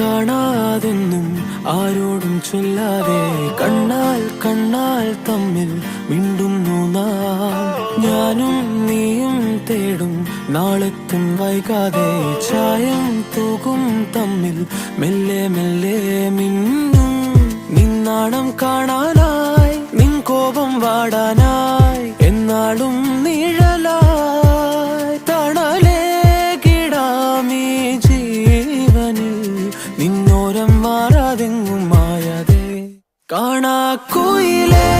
കാണാതെന്നും ആരോടും ചൊല്ലാതെ കണ്ണാൽ കണ്ണാൽ തമ്മിൽ മിണ്ടുന്നു നാം. ഞാനും നീയും തേടും നാളെത്തും വൈകാതെ ചായം തൂകും തമ്മിൽ മെല്ലെ മെല്ലെ മിന്നും. നിന്നാണം കാണാനായി നിൻ കോപം വാടാനായി എന്നാളും காணா கோயிலே.